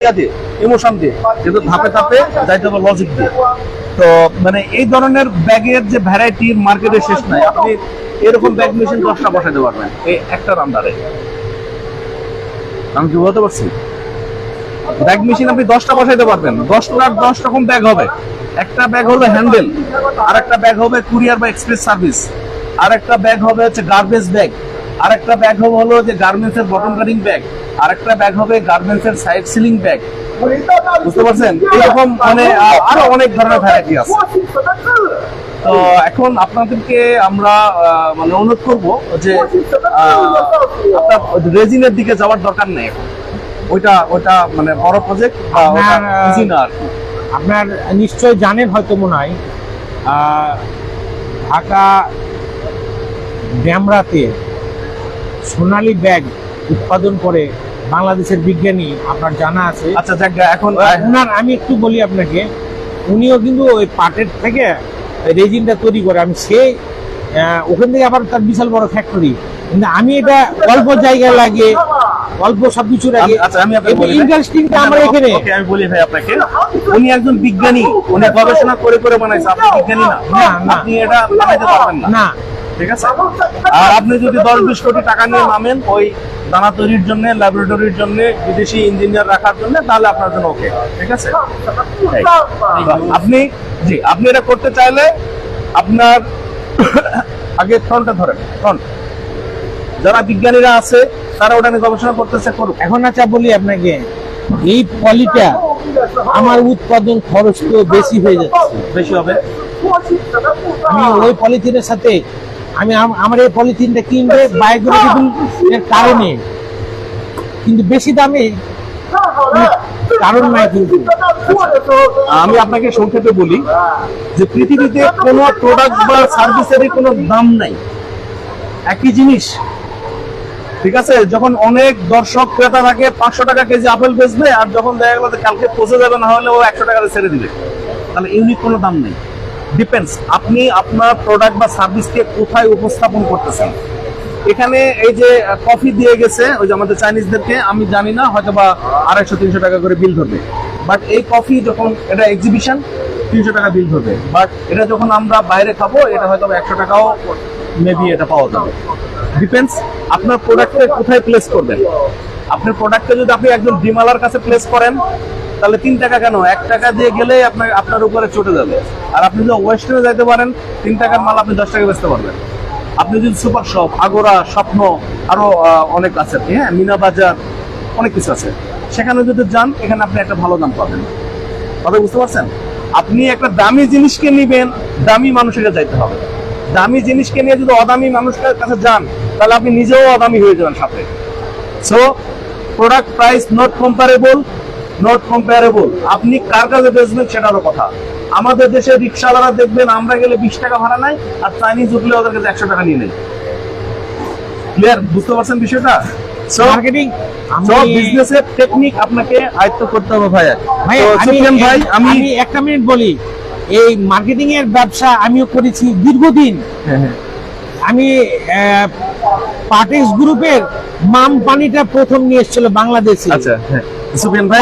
মানে আপনি দশটা বসাতে পারবেন আমি কি বলতে পারছি? ব্যাগ মেশিন আপনি দশটা বসাইতে পারবেন। দশ রকম ব্যাগ হবে। একটা ব্যাগ হবে হ্যান্ডেল আর একটা ব্যাগ হবে কুরিয়ার বা এক্সপ্রেস সার্ভিস আর একটা ব্যাগ হবে হচ্ছে গার্বেজ ব্যাগ আর একটা ব্যাগ হবে হলো যে গার্মেন্টস এর বটম কাটিং ব্যাগ আর একটা ব্যাগ হবে গার্মেন্টস এর সাইড সিলিং ব্যাগ বুঝতে পারছেন? এরকম মানে আরও অনেক ধরনের ভ্যারাইটি আছে। তো এখন আপনাদেরকে আমরা মানে অনুরোধ করব যে আপনার রেজিনের দিকে যাওয়ার দরকার নেই এখন। ওইটা ওইটা মানে বড় প্রজেক্ট আপনার, নিশ্চয় জানেন হয়তো মনে হয় আহ, ঢাকা ড্যামরাতে সোনালী ব্যাগ উৎপাদন করে বাংলাদেশের বিজ্ঞানী আপনার জানা আছে। আচ্ছা এখন ওনার আমি একটু বলি আপনাকে উনিও কিন্তু ওই পাটের থেকে রেজিনটা তৈরি করে আমি সেই ওখান থেকে আবার তার বিশাল বড় ফ্যাক্টরি কিন্তু আমি এটা অল্প জায়গায় লাগে অল্প সবকিছু লাগে আচ্ছা। ইন্টারেস্টিংটা আমার এখানে আমি বলি ভাই আপনাকে উনি একজন বিজ্ঞানী উনি গবেষণা করে করে বানাইছে আপনি বিজ্ঞানী না। না, না। আপনি এটা বানাইতে পারবেন না। না ঠিক আছে? আর আপনি যদি দশ বিশ কোটি টাকা নিয়ে নামেন ওই দানা তৈরির জন্য ল্যাবরেটরির জন্য বিদেশি ইঞ্জিনিয়ার রাখার জন্য তাহলে আপনার জন্য ওকে ঠিক আছে? আপনি জি আপনি এটা করতে চাইলে আপনার আগে ফ্রন্টটা ধরেন ফ্রন্ট। যারা বিজ্ঞানীরা আছে তারা ওটা নিয়ে গবেষণা করতেছে করুক। এখন আচ্ছা বলি আপনাকে এই পলিটা আমার উৎপাদন খরচ তো বেশি হয়ে যাচ্ছে। বেশি হবে? আমি ওই পলিথিনের সাথে আমি আমার এই পলিথিনটা কিনবে বায়োগ্রাফিক্যাল এর কারণে। কিন্তু বেশি দামে কারণ নাই কিন্তু। আমি আপনাকে সংক্ষেপে বলি যে পৃথিবীতে কোনো প্রোডাক্ট বা সার্ভিসেরই কোনো দাম নাই। একই জিনিস। ঠিক আছে? যখন অনেক দর্শক ক্রেতা থাকে পাঁচশো টাকা কেজি আপেল বেচবে আর যখন দেখা গেল কালকে পচে যাবে না হলে ও একশো টাকা ছেড়ে দিবে। তাহলে ইউনিক কোনো দাম নেই। ডিপেন্ডস আপনি আপনার প্রোডাক্ট বা সার্ভিসকে কোথায় উপস্থাপন করতেছেন? এখানে এই যে কফি দিয়ে গেছে, ওই যে আমাদের চাইনিজদেরকে আমি জানি না হয়তো বা আড়াইশো, তিনশো টাকা করে বিল ধরবে। বাট এই কফি যখন, এটা এক্সিবিশন তিনশো টাকা বিল ধরবে। বাট এটা যখন আমরা বাইরে খাব, এটা হয়তো একশো টাকাও মেবি এটা পাওয়া যাবে। ডিপেন্ডস আপনার প্রোডাক্টকে কোথায় প্লেস করবেন? আপনার প্রোডাক্টকে যদি আপনি একজন ডিমালার কাছে প্লেস করেন তাহলে তিন টাকা কেন? এক টাকা দিয়ে গেলে আপনার আপনার উপরে চটে যাবে। আর আপনি যদি ওয়েস্টার্নে যাইতে পারেন, তিন টাকার মাল আপনি দশ টাকা বেচতে পারবেন। আপনি যদি সুপার শপ আগোরা স্বপ্ন, আরও অনেক আছে। হ্যাঁ? মিনা বাজার, অনেক কিছু আছে। সেখানে যদি যান, এখানে আপনি একটা ভালো দাম পাবেন। কথা বুঝতে পারছেন? আপনি একটা দামি জিনিসকে নিবেন, দামি মানুষের কাছে যাইতে হবে। দামি জিনিসকে নিয়ে যদি অদামি মানুষের কাছে যান, তাহলে আপনি নিজেও অদামি হয়ে যাবেন সাথে। So product price not comparable not comparable আপনি কার কাছে বেচবেন সেটারও কথা। আমাদের দেশে রিক্সাওয়ালারা দেখবেন আমরা গেলে বিশ টাকা ভাড়া নাই আর চাইনিজ উঠলে ওদের কাছে একশো টাকা নিয়ে নেই ক্লিয়ার বুঝতে পারছেন বিষয়টা? মার্কেটিং সব বিজনেসের টেকনিক আপনাকে আয়ত্ত করতে হবে ভাই ভাই আমি সুফিয়ান ভাই আমি আমি একটা মিনিট বলি। এই মার্কেটিং এর ব্যবসা আমিও করেছি দীর্ঘদিন। হ্যাঁ, হ্যাঁ। আমি পার্টিস গ্রুপের মাম পানিটা প্রথম নিয়ে এসেছিল বাংলাদেশে। আচ্ছা হ্যাঁ। সুফিয়ান ভাই?